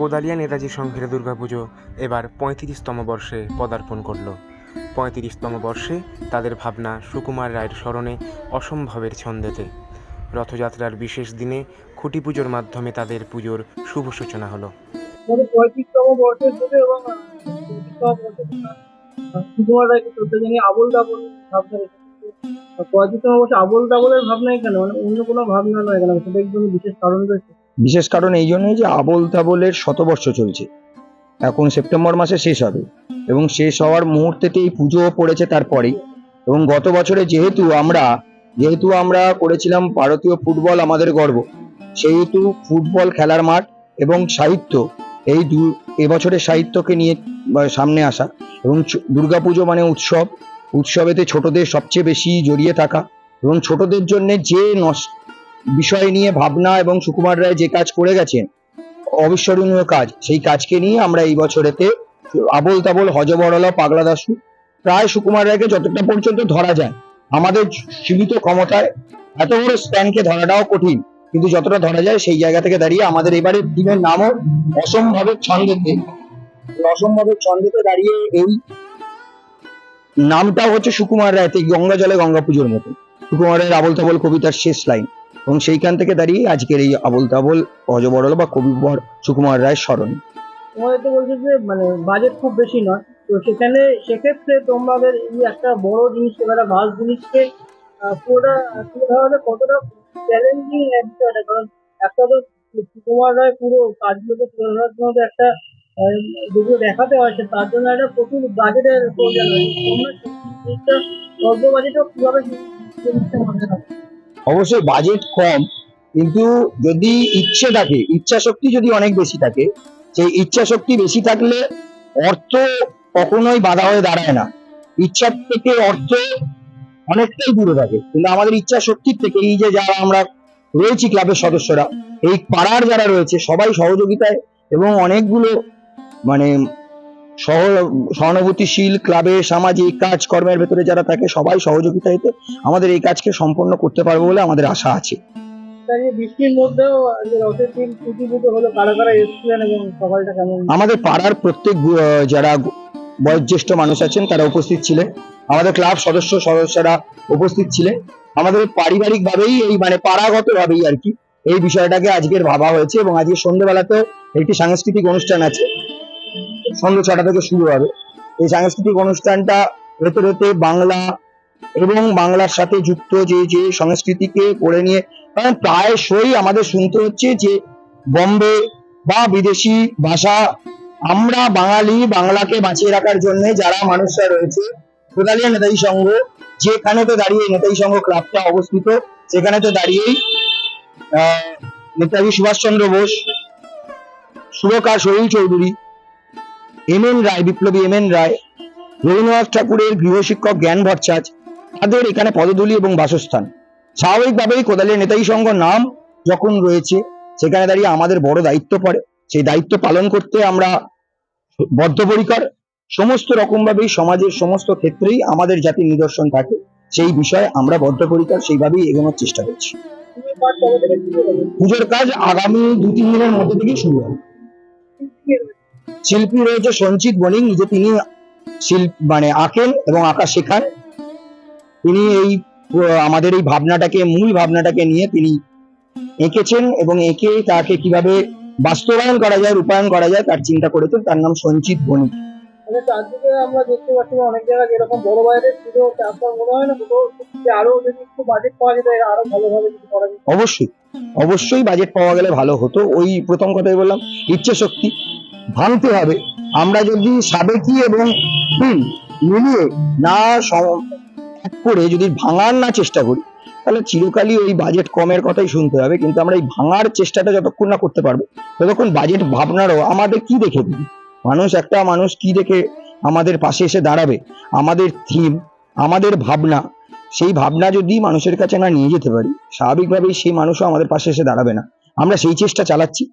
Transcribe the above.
কোদালিয়া নেতাজি সংঘের দুর্গাপুজো এবার পঁয়ত্রিশতম বর্ষে পদার্পণ করল। পঁয়ত্রিশতম বর্ষে তাদের ভাবনা সুকুমার রায়ের স্মরণে অসম্ভবের ছন্দেতে। রথযাত্রার বিশেষ দিনে খুঁটি পুজোর মাধ্যমে তাদের পুজোর শুভ সূচনা হলো। পঁয়ত্রিশতম বর্ষের পুজো এবং পঁয়ত্রিশতম ভাবনা বর্ষে আবল ভাবনাই কেন মানে অন্য কোনো ভাবনা নয় সেটা একদম বিশেষ কারণ রয়েছে। বিশেষ কারণ এই জন্যই যে আবল তাবলের শতবর্ষ চলছে। এখন সেপ্টেম্বর মাসে শেষ হবে এবং শেষ হওয়ার মুহূর্তেতেই পুজো পড়েছে তারপরেই। এবং গত বছরে যেহেতু আমরা যেহেতু আমরা করেছিলাম ভারতীয় ফুটবল আমাদের গর্ব, সেহেতু ফুটবল খেলার মাঠ এবং সাহিত্য, এই দু এবছরের সাহিত্যকে নিয়ে সামনে আসা এবং দুর্গাপুজো মানে উৎসব, উৎসবেতে ছোটদের সবচেয়ে বেশি জড়িয়ে থাকা এবং ছোটদের জন্য যে নষ্ট বিষয় নিয়ে ভাবনা এবং সুকুমার রায় যে কাজ করে গেছেন, অবিস্মরণীয় কাজ। সেই কাজকে নিয়ে আমরা এই বছরেতে আবল তাবল হজবরলা পাগলা দাসু প্রায় সুকুমার রায়কে যতটা পর্যন্ত ধরা যায়, আমাদের সীমিত ক্ষমতায় এত বড় স্প্যানকে ধরাটাও কঠিন, কিন্তু যতটা ধরা যায় সেই জায়গা থেকে দাঁড়িয়ে আমাদের এবারের টিমের নামও অসম্ভবের ছন্দেতে অসম্ভবের ছন্দেতে দাঁড়িয়ে এই নামটাও হচ্ছে সুকুমার রায় গঙ্গা জলে গঙ্গা পুজোর মতো। সুকুমার রায়ের আবল তাবল কবিতার শেষ লাইন। এবং সেইখান থেকে দাঁড়িয়ে আজকের এই আবল তাবল অজবরল বা কবিবর সুকুমার রায়ের স্মরণ। তোমাদের তো বলছে যে মানে বাজেট খুব বেশি নয়। তো সেখানে, সেক্ষেত্রে তোমাদের এই একটা বড় জিনিস একটা ভাস জিনিসকে পুরোটা তুলে ধরাতে কতটা চ্যালেঞ্জিং বিষয়টা, কারণ একটা তো সুকুমার রায় পুরো কাজগুলোকে তুলে ধরার জন্য একটা যেগুলো দেখাতে হয় সে তার জন্য একটা প্রচুর বাজেটের প্রয়োজন হয় তোমরা জিনিসটা অল্প বাজেটও কীভাবে জিনিসটা মাথায় রাখো? অবশ্যই বাজেট কম, কিন্তু যদি ইচ্ছে থাকে, ইচ্ছা শক্তি যদি অনেক বেশি থাকে, সেই ইচ্ছা শক্তি বেশি থাকলে অর্থ কখনোই বাধা হয়ে দাঁড়ায় না। ইচ্ছার থেকে অর্থ অনেকটাই দূরে থাকে, কিন্তু আমাদের ইচ্ছা শক্তির থেকে এই যে যারা আমরা রয়েছি ক্লাবের সদস্যরা, এই পাড়ার যারা রয়েছে, সবাই সহযোগিতায় এবং অনেকগুলো মানে সহানুভূতিশীল ক্লাবের সামাজিক কাজকর্মের ভেতরে যারা থাকে সবাই সহযোগিতাতে আমাদের এই কাজকে সম্পন্ন করতে পারব বলে আমাদের আশা আছে। আমাদের পাড়ার প্রত্যেক যারা বয়োজ্যেষ্ঠ মানুষ আছেন তারা উপস্থিত ছিলেন। আমাদের ক্লাব সদস্য সদস্যরা উপস্থিত ছিলেন। আমাদের পারিবারিক ভাবেই এই মানে পাড়াগত ভাবেই আর কি এই বিষয়টাকে আজকের ভাবা হয়েছে এবং আজকে সন্ধ্যেবেলাতেও একটি সাংস্কৃতিক অনুষ্ঠান আছে। সন্ধ্যে ছটা থেকে শুরু হবে। এই সাংস্কৃতিক অনুষ্ঠানটা ভেতরেতে বাংলা এবং বাংলার সাথে যুক্ত যে যে সংস্কৃতিকে করে নিয়ে কারণ প্রায়শই আমাদের শুনতে হচ্ছে যে বম্বে বা বিদেশি ভাষা আমরা বাঙালি বাংলাকে বাঁচিয়ে রাখার জন্য যারা মানুষরা রয়েছে কোদালিয়া নেতাজি সংঘ, যেখানে তো দাঁড়িয়ে নেতাজি সংঘ ক্লাবটা অবস্থিত, সেখানে তো দাঁড়িয়েই নেতাজি সুভাষচন্দ্র বোস, সুরকার সলিল চৌধুরী এম এন রায়, বিপ্লবী এম এন রায়, রবীন্দ্রনাথ ঠাকুরের গৃহশিক্ষক জ্ঞান ভট্টাচার্য, তাদের এখানে পদধূলি এবং বাসস্থান। স্বাভাবিকভাবেই কোদালের নেতাজি সংঘ নাম যখন রয়েছে, সেখানে দাঁড়িয়ে আমাদের বড় দায়িত্ব পড়ে। সেই দায়িত্ব পালন করতে আমরা বদ্ধপরিকর। সমস্ত রকম ভাবেই সমাজের সমস্ত ক্ষেত্রেই আমাদের জাতির নিদর্শন থাকে। সেই বিষয়ে আমরা বদ্ধপরিকর, সেইভাবেই এগোনোর চেষ্টা করছি। পুজোর কাজ আগামী দু তিন দিনের মধ্যে থেকেই শুরু হবে। শিল্পী রয়েছে সঞ্চিত বণিক নিজে তিনি শিল্প মানে আঁকেন এবং আঁকা শেখান। তিনি এই আমাদের এই ভাবনাটাকে মূল ভাবনাটাকে নিয়ে তিনি এঁকেছেন এবং এঁকে তাকে কীভাবে বাস্তবায়ন করা যায় রূপায়ণ করা যায় তার চিন্তা করেছেন। তার নাম সঞ্চিত বণিক। মানে চারদিকে আমরা দেখতে পাচ্ছি অনেক জায়গায় যেরকম বড় বাইরের পুজো হচ্ছে মনে হয় না আরও যদি একটু বাজেট পাওয়া যেত আরও ভালোভাবে কিছু করা যেত। অবশ্যই অবশ্যই বাজেট পাওয়া গেলে ভালো হতো। ওই প্রথম কথাই বললাম ইচ্ছে শক্তি ভাঙতে হবে। আমরা যদি সাবেকি এবং মিলিয়ে না করে যদি ভাঙার না চেষ্টা করি, তাহলে চিরকালই ওই বাজেট কমের কথাই শুনতে হবে। কিন্তু আমরা এই ভাঙার চেষ্টাটা যতক্ষণ না করতে পারব, ততক্ষণ বাজেট ভাবনারও আমাদের কি দেখে দিবে? মানুষ একটা মানুষ কি দেখে আমাদের পাশে এসে দাঁড়াবে? আমাদের থিম আমাদের ভাবনা, সেই ভাবনা যদি মানুষের কাছে না নিয়ে যেতে পারি, স্বাভাবিকভাবেই সেই মানুষও আমাদের পাশে এসে দাঁড়াবে না। আমরা সেই চেষ্টা চালাচ্ছি।